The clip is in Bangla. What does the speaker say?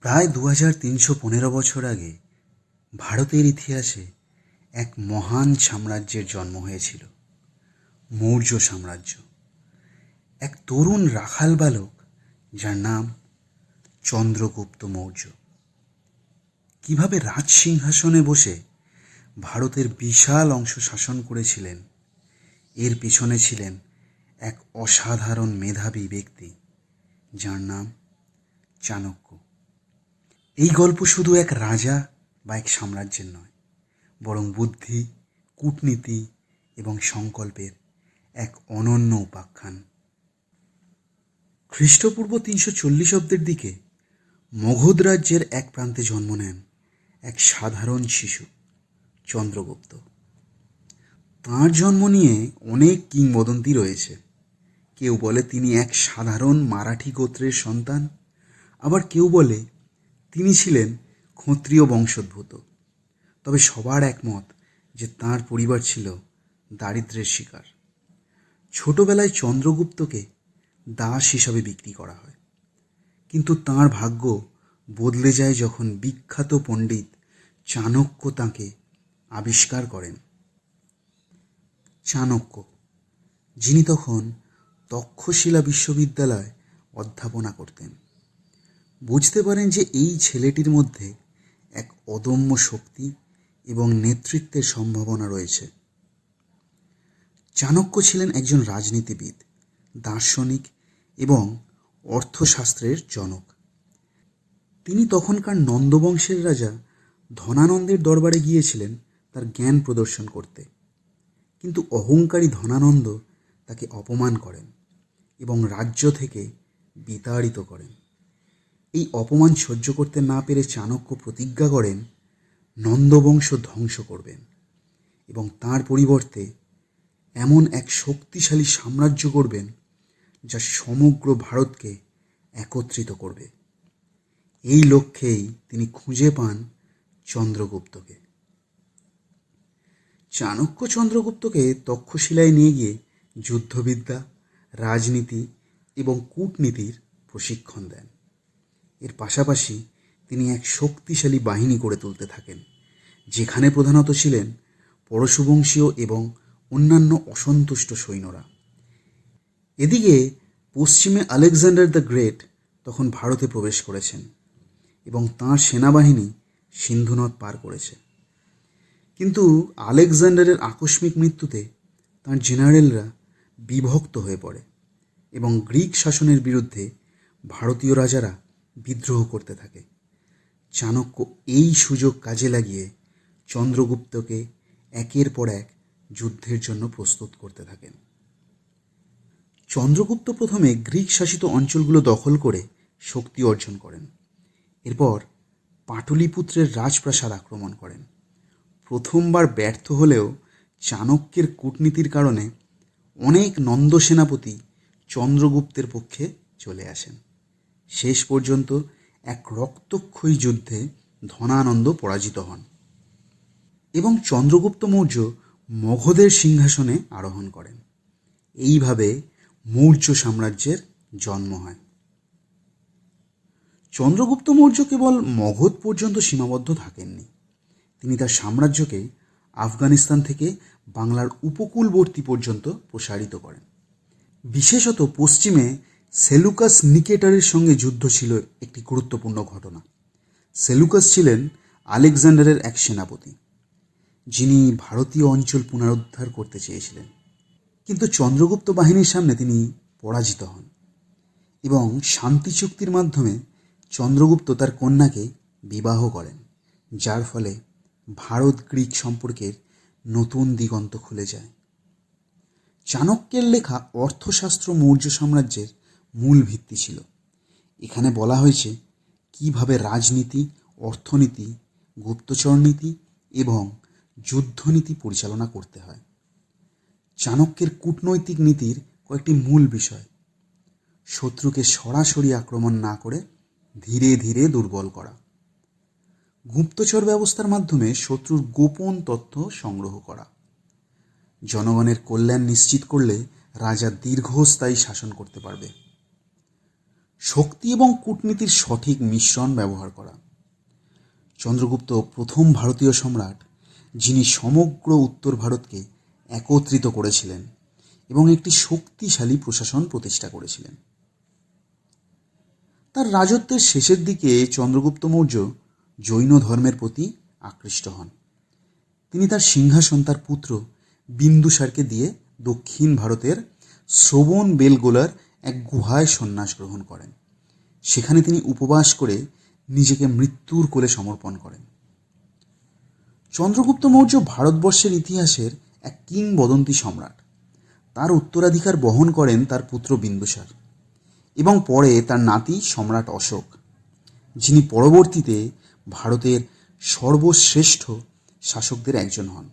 প্রায় দু হাজার তিনশো পনেরো বছর আগে ভারতের ইতিহাসে এক মহান সাম্রাজ্যের জন্ম হয়েছিল, মৌর্য সাম্রাজ্য। এক তরুণ রাখাল বালক যার নাম চন্দ্রগুপ্ত মৌর্য। কীভাবে রাজসিংহাসনে বসে ভারতের বিশাল অংশ শাসন করেছিলেন, এর পেছনে ছিলেন এক অসাধারণ মেধাবী ব্যক্তি যার নাম চাণক্য। এই গল্প শুধু এক রাজা বা এক সাম্রাজ্যের নয়, বরং বুদ্ধি, কূটনীতি এবং সংকল্পের এক অনন্য উপাখ্যান। খ্রিস্টপূর্ব তিনশো চল্লিশ অব্দের দিকে মগধ রাজ্যের এক প্রান্তে জন্ম নেন এক সাধারণ শিশু, চন্দ্রগুপ্ত। তাঁর জন্ম নিয়ে অনেক কিংবদন্তি রয়েছে। কেউ বলে তিনি এক সাধারণ মারাঠি গোত্রের সন্তান, আবার কেউ বলে তিনি ছিলেন ক্ষত্রিয় বংশোদ্ভূত। তবে সবার একমত যে তাঁর পরিবার ছিল দারিদ্র্যের শিকার। ছোটবেলায় চন্দ্রগুপ্তকে দাস হিসাবে বিক্রি করা হয়। কিন্তু তাঁর ভাগ্য বদলে যায় যখন বিখ্যাত পণ্ডিত চাণক্য তাঁকে আবিষ্কার করেন। চাণক্য, যিনি তখন তক্ষশিলা বিশ্ববিদ্যালয় অধ্যাপনা করতেন। বুঝতে পারেন যে এই ছেলেটির মধ্যে এক অদম্য শক্তি এবং নেতৃত্বের সম্ভাবনা রয়েছে। চাণক্য ছিলেন একজন রাজনীতিবিদ, দার্শনিক এবং অর্থশাস্ত্রের জনক। তিনি তখনকার নন্দবংশের রাজা ধনানন্দের দরবারে গিয়েছিলেন তার জ্ঞান প্রদর্শন করতে। কিন্তু অহংকারী ধনানন্দ তাকে অপমান করেন এবং রাজ্য থেকে বিতাড়িত করেন। এই অপমান সহ্য করতে না পেরে চাণক্য প্রতিজ্ঞা করেন, নন্দবংশ ধ্বংস করবেন এবং তার পরিবর্তে এমন এক শক্তিশালী সাম্রাজ্য করবেন যা সমগ্র ভারতকে একত্রিত করবে। এই লক্ষ্যেই তিনি খুঁজে পান চন্দ্রগুপ্তকে। চাণক্য চন্দ্রগুপ্তকে তক্ষশিলায় নিয়ে গিয়ে যুদ্ধবিদ্যা, রাজনীতি এবং কূটনীতির প্রশিক্ষণ দেন। এর পাশাপাশি তিনি এক শক্তিশালী বাহিনী গড়ে তুলতে থাকেন, যেখানে প্রধানত ছিলেন পরশুবংশীয় এবং অন্যান্য অসন্তুষ্ট সৈন্যরা। এদিকে পশ্চিমে আলেকজান্ডার দ্য গ্রেট তখন ভারতে প্রবেশ করেছেন এবং তাঁর সেনাবাহিনী সিন্ধু নদ পার করেছে। কিন্তু আলেকজান্ডারের আকস্মিক মৃত্যুতে তাঁর জেনারেলরা বিভক্ত হয়ে পড়ে এবং গ্রিক শাসনের বিরুদ্ধে ভারতীয় রাজারা বিদ্রোহ করতে থাকে। চাণক্য এই সুযোগ কাজে লাগিয়ে চন্দ্রগুপ্তকে একের পর এক যুদ্ধের জন্য প্রস্তুত করতে থাকেন। চন্দ্রগুপ্ত প্রথমে গ্রিক শাসিত অঞ্চলগুলো দখল করে শক্তি অর্জন করেন। এরপর পাটলিপুত্রের রাজপ্রাসাদ আক্রমণ করেন। প্রথমবার ব্যর্থ হলেও চাণক্যের কূটনীতির কারণে অনেক নন্দ সেনাপতি চন্দ্রগুপ্তের পক্ষে চলে আসেন। শেষ পর্যন্ত এক রক্তক্ষয়ী যুদ্ধে ধনানন্দ পরাজিত হন এবং চন্দ্রগুপ্ত মৌর্য মগধের সিংহাসনে আরোহণ করেন। এইভাবে মৌর্য সাম্রাজ্যের জন্ম হয়। চন্দ্রগুপ্ত মৌর্য কেবল মগধ পর্যন্ত সীমাবদ্ধ থাকেননি। তিনি তার সাম্রাজ্যকে আফগানিস্তান থেকে বাংলার উপকূলবর্তী পর্যন্ত প্রসারিত করেন। বিশেষত পশ্চিমে সেলুকাস নিকেটারের সঙ্গে যুদ্ধ ছিল একটি গুরুত্বপূর্ণ ঘটনা। সেলুকাস ছিলেন আলেকজান্ডারের এক সেনাপতি, যিনি ভারতীয় অঞ্চল পুনরুদ্ধার করতে চেয়েছিলেন। কিন্তু চন্দ্রগুপ্ত বাহিনীর সামনে তিনি পরাজিত হন এবং শান্তি চুক্তির মাধ্যমে চন্দ্রগুপ্ত তার কন্যাকে বিবাহ করেন, যার ফলে ভারত গ্রিক সম্পর্কের নতুন দিগন্ত খুলে যায়। চাণক্যের লেখা অর্থশাস্ত্র মৌর্য সাম্রাজ্যের মূল ভিত্তি ছিল। এখানে বলা হয়েছে কীভাবে রাজনীতি, অর্থনীতি গুপ্তচরনীতি এবং যুদ্ধনীতি পরিচালনা করতে হয়। চাণক্যের কূটনৈতিক নীতির কয়েকটি মূল বিষয়। শত্রুকে সরাসরি আক্রমণ না করে ধীরে ধীরে দুর্বল করা। গুপ্তচর ব্যবস্থার মাধ্যমে শত্রুর গোপন তথ্য সংগ্রহ করা। জনগণের কল্যাণ নিশ্চিত করলে রাজা দীর্ঘস্থায়ী শাসন করতে পারবে। শক্তি এবং কূটনীতির সঠিক মিশ্রণ ব্যবহার করা। চন্দ্রগুপ্ত প্রথম ভারতীয় সম্রাট, যিনি সমগ্র উত্তর ভারতকে একত্রিত করেছিলেন এবং একটি শক্তিশালী প্রশাসন প্রতিষ্ঠা করেছিলেন। তার রাজত্বের শেষের দিকে চন্দ্রগুপ্ত মৌর্য জৈন ধর্মের প্রতি আকৃষ্ট হন। তিনি তার সিংহাসন, তার পুত্র বিন্দুসারকে দিয়ে দক্ষিণ ভারতের শ্রবণ বেলগোলার এক গুহায় সন্ন্যাস গ্রহণ করেন। সেখানে তিনি উপবাস করে নিজেকে মৃত্যুর কোলে সমর্পণ করেন। চন্দ্রগুপ্ত মৌর্য ভারতবর্ষের ইতিহাসের এক কিংবদন্তি সম্রাট। তার উত্তরাধিকার বহন করেন তার পুত্র বিন্দুসার এবং পরে তার নাতি সম্রাট অশোক, যিনি পরবর্তীতে ভারতের সর্বশ্রেষ্ঠ শাসকদের একজন হন।